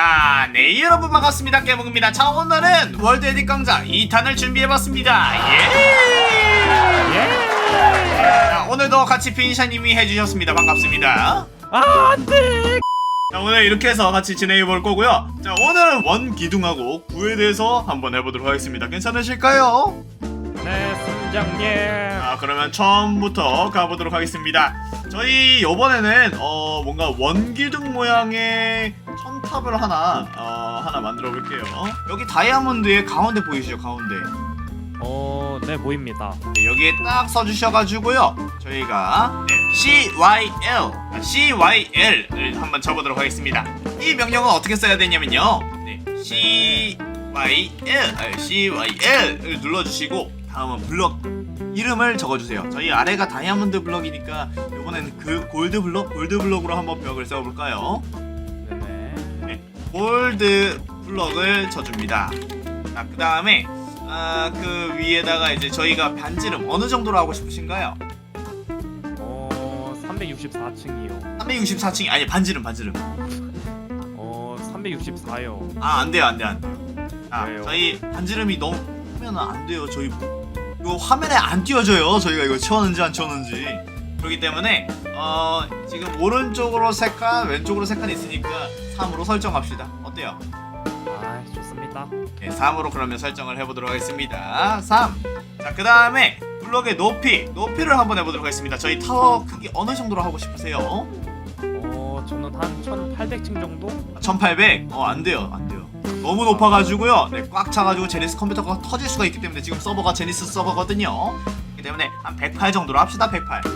자, 네 여러분 반갑습니다. 깨몽입니다. 자, 오늘은 월드 에디 강좌 2탄을 준비해봤습니다. 예! 자, 오늘도 같이 빈샤님이 해주셨습니다. 반갑습니다. 아, 안 돼! 자, 오늘 이렇게 해서 같이 진행해 볼 거고요. 자, 오늘은 원 기둥하고 구에 대해서 한번 해보도록 하겠습니다. 괜찮으실까요? 네, 선장님. 자, 그러면 처음부터 가보도록 하겠습니다. 저희 요번에는 어 뭔가 원기둥 모양의 첨탑을 하나 어 하나 만들어 볼게요. 여기 다이아몬드의 가운데 보이시죠? 가운데. 어, 네, 보입니다. 네, 여기에 딱 써주셔가지고요. 저희가 네, CYL, CYL을 한번 쳐보도록 하겠습니다. 이 명령은 어떻게 써야 되냐면요. 네, CYL, 아, CYL을 눌러주시고 다음은 블럭 이름을 적어주세요. 저희 아래가 다이아몬드 블럭이니까 이번에는 그 골드 블럭, 골드 블럭으로 한번 벽을 세워볼까요? 네네. 골드 블럭을 쳐줍니다. 자, 그 다음에 아, 그 위에다가 이제 저희가 반지름 어느 정도로 하고 싶으신가요? 어, 364층이요. 364층이 아니 반지름 반지름. 어, 364요. 아, 안 돼요, 안 돼요, 안 돼요. 자, 왜요? 저희 반지름이 너무 크면 안 돼요. 저희 이거 화면에 안 띄워져요. 저희가 이거 채웠는지 안 채웠는지. 그렇기 때문에 어, 지금 오른쪽으로 세 칸, 왼쪽으로 세칸 있으니까 3으로 설정합시다. 어때요? 아, 좋습니다. 네, 3으로 그러면 설정을 해보도록 하겠습니다. 3. 자, 그 다음에 블럭의 높이, 높이를 한번 해보도록 하겠습니다. 저희 타워 크기 어느 정도로 하고 싶으세요? 어, 저는 한 1800층 정도? 1800? 어, 안 돼요, 안 돼요. 너무 높아가지고요. 네, 꽉 차가지고 제니스 컴퓨터가 터질 수가 있기 때문에 지금 서버가 제니스 서버거든요. 그렇기 때문에 한 108 정도로 합시다, 108. 예.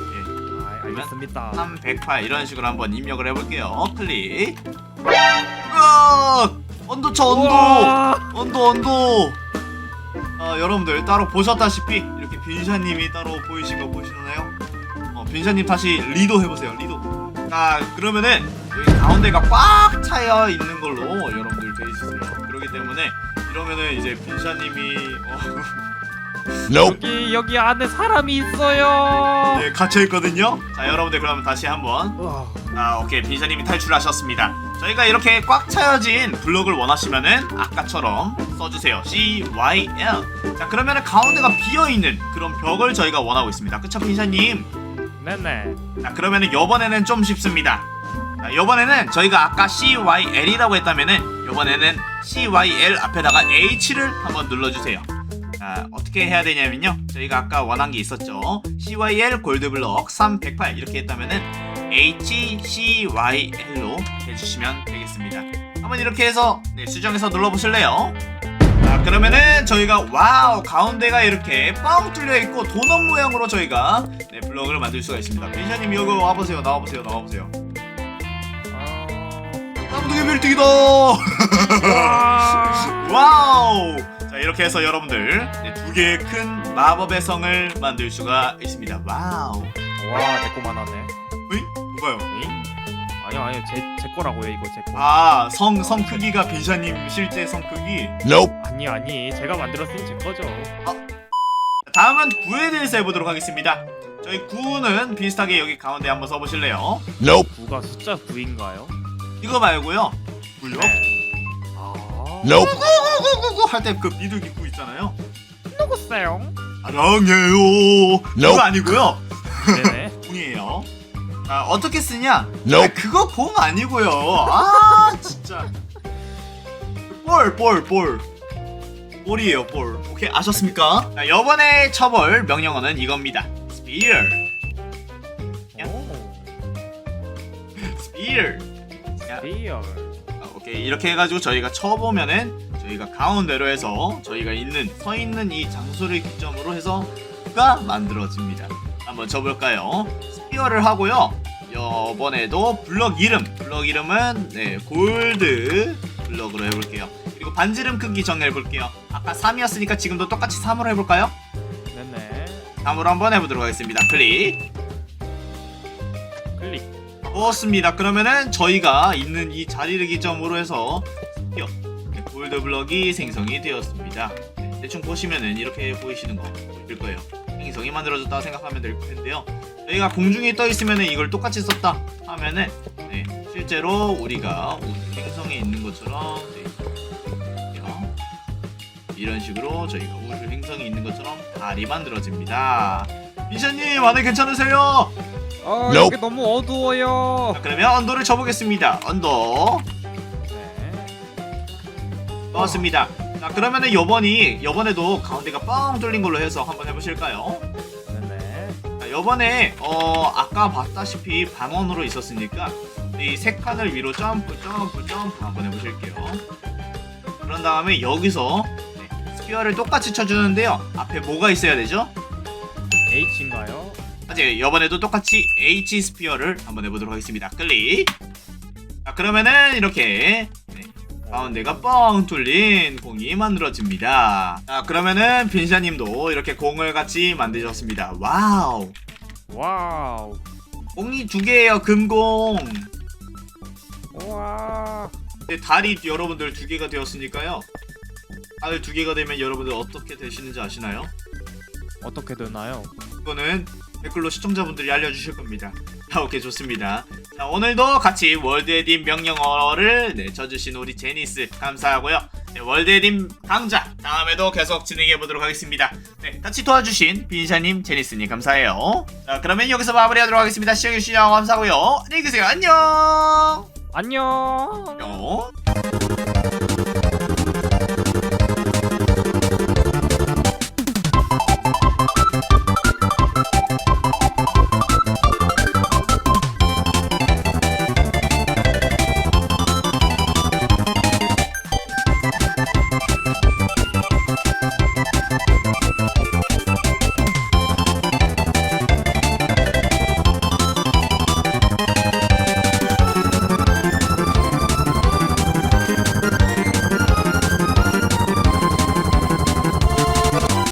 아, 알겠습니다. 3, 108 이런 식으로 한번 입력을 해볼게요. 클릭. 으악! 언도! 우와! 언도 언도 아 여러분들 따로 보셨다시피 이렇게 빈샤님이 따로 보이신 거 보시나요? 어 빈샤님 다시 리도 해보세요 리도 자 그러면은 여기 가운데가 꽉 차여 있는 걸로 여러분 들 돼있으세요. 그렇기 때문에 이러면은 이제 빈샤님이 어, 여기, 여기 안에 사람이 있어요! 예, 갇혀있거든요. 자 여러분들 그러면 다시 한번. 아 오케이. 빈샤님이 탈출하셨습니다. 저희가 이렇게 꽉 차여진 블록을 원하시면은 아까처럼 써주세요. CYL 자 그러면은 가운데가 비어있는 그런 벽을 저희가 원하고 있습니다. 그쵸 빈샤님? 네네. 자 그러면은 요번에는 좀 쉽습니다. 자 요번에는 저희가 아까 CYL이라고 했다면은 요번에는 CYL 앞에다가 H를 한번 눌러주세요 자 어떻게 해야 되냐면요 저희가 아까 원한 게 있었죠 CYL 골드블럭 3108 이렇게 했다면은 HCYL로 해주시면 되겠습니다 한번 이렇게 해서 네, 수정해서 눌러보실래요? 자 그러면은 저희가 와우 가운데가 이렇게 뻥 뚫려 있고 도넛 모양으로 저희가 네, 블럭을 만들 수가 있습니다. 빈샤님 여기 와보세요, 나와보세요, 나와보세요. 어... 쌍둥이. 와! 와우. 자 이렇게 해서 여러분들 네, 두 개의 큰 마법의 성을 만들 수가 있습니다. 와우. 와, 내 거만 하네. 어이? 뭐가요? 응? 아니요, 아니요. 제, 제 거라고요, 이거 제 거. 아, 성, 성 크기가 빈샤님 실제 성 크기. 아니, 아니. 제가 만들었으면 제 거죠. 다음은 구에 대해서 해보도록 하겠습니다. 저희 구는 비슷하게 여기 가운데 한번 써보실래요? 구가 숫자 9인가요? 이거 말고요. 굴요? 아... 구구구구구 할 때 그 비둘기 구 있잖아요. 누구세요? 사랑해요. 그거 아니고요. 네네. 공이에요. 아, 어떻게 쓰냐? 아, 그거 공 아니고요. 아 진짜. 볼, 볼, 볼. 볼이에요, 볼. 오케이, 아셨습니까? 자, 이번에 쳐볼 명령어는 이겁니다. 오, spear. 야, 리얼. 아, 오케이, 이렇게 해가지고 저희가 쳐보면은 저희가 가운데로 해서 저희가 있는 서 있는 이 장소를 기점으로 해서가 만들어집니다. 한번 쳐볼까요? 스피어를 하고요. 이번에도 블럭 이름, 블럭 이름은 네, 골드 블럭으로 해볼게요. 그리고 반지름 크기 정해볼게요. 아까 3이었으니까 지금도 똑같이 3으로 해볼까요? 네네. 3으로 한번 해보도록 하겠습니다. 클릭. 클릭. 좋습니다. 그러면은 저희가 있는 이 자리를 기점으로 해서 네, 골드 블럭이 생성이 되었습니다. 네, 대충 보시면은 이렇게 보이시는 거 보일 거예요. 행성이 만들어졌다 생각하면 될 텐데요. 저희가 공중에 떠 있으면은 이걸 똑같이 썼다 하면은 네, 실제로 우리가 행성에 있는 것처럼 돼 있고요. 이런 식으로 저희가 우주 행성이 있는 것처럼 달이 만들어집니다. 미션님 안에 괜찮으세요? 어 Nope. 여기 너무 어두워요. 자, 그러면 언더를 쳐보겠습니다. 언더 네. 넣었습니다. 자 그러면은 요번이 요번에도 가운데가 뻥 뚫린 걸로 해서 한번 해보실까요? 네네. 자, 요번에 어 아까 봤다시피 반원으로 있었으니까 이 세 칸을 위로 점프 점프 점프 한번 해보실게요. 그런 다음에 여기서 네, 스피어를 똑같이 쳐주는데요. 앞에 뭐가 있어야 되죠? H인가요? 아직 요번에도 똑같이 H 스피어를 한번 해보도록 하겠습니다. 클릭. 자 그러면은 이렇게 네, 가운데가 뻥 뚫린 공이 만들어집니다. 자 그러면은 빈샤님도 이렇게 공을 같이 만드셨습니다. 와우. 와우. 공이 두 개예요. 금공. 와. 근데 달이 여러분들 두 개가 되었으니까요. 달 두 개가 되면 여러분들 어떻게 되시는지 아시나요? 어떻게 되나요? 이거는 댓글로 시청자분들이 알려주실 겁니다. 자, 오케이 좋습니다. 자, 오늘도 같이 월드 에딘 명령어를 네, 쳐주신 우리 제니스 감사하고요. 네, 월드 에딘 강좌 다음에도 계속 진행해 보도록 하겠습니다. 네, 같이 도와주신 빈샤님, 제니스님 감사해요. 자, 그러면 여기서 마무리하도록 하겠습니다. 시청해주셔서 감사하고요. 안녕히 계세요. 안녕. 안녕. 안녕.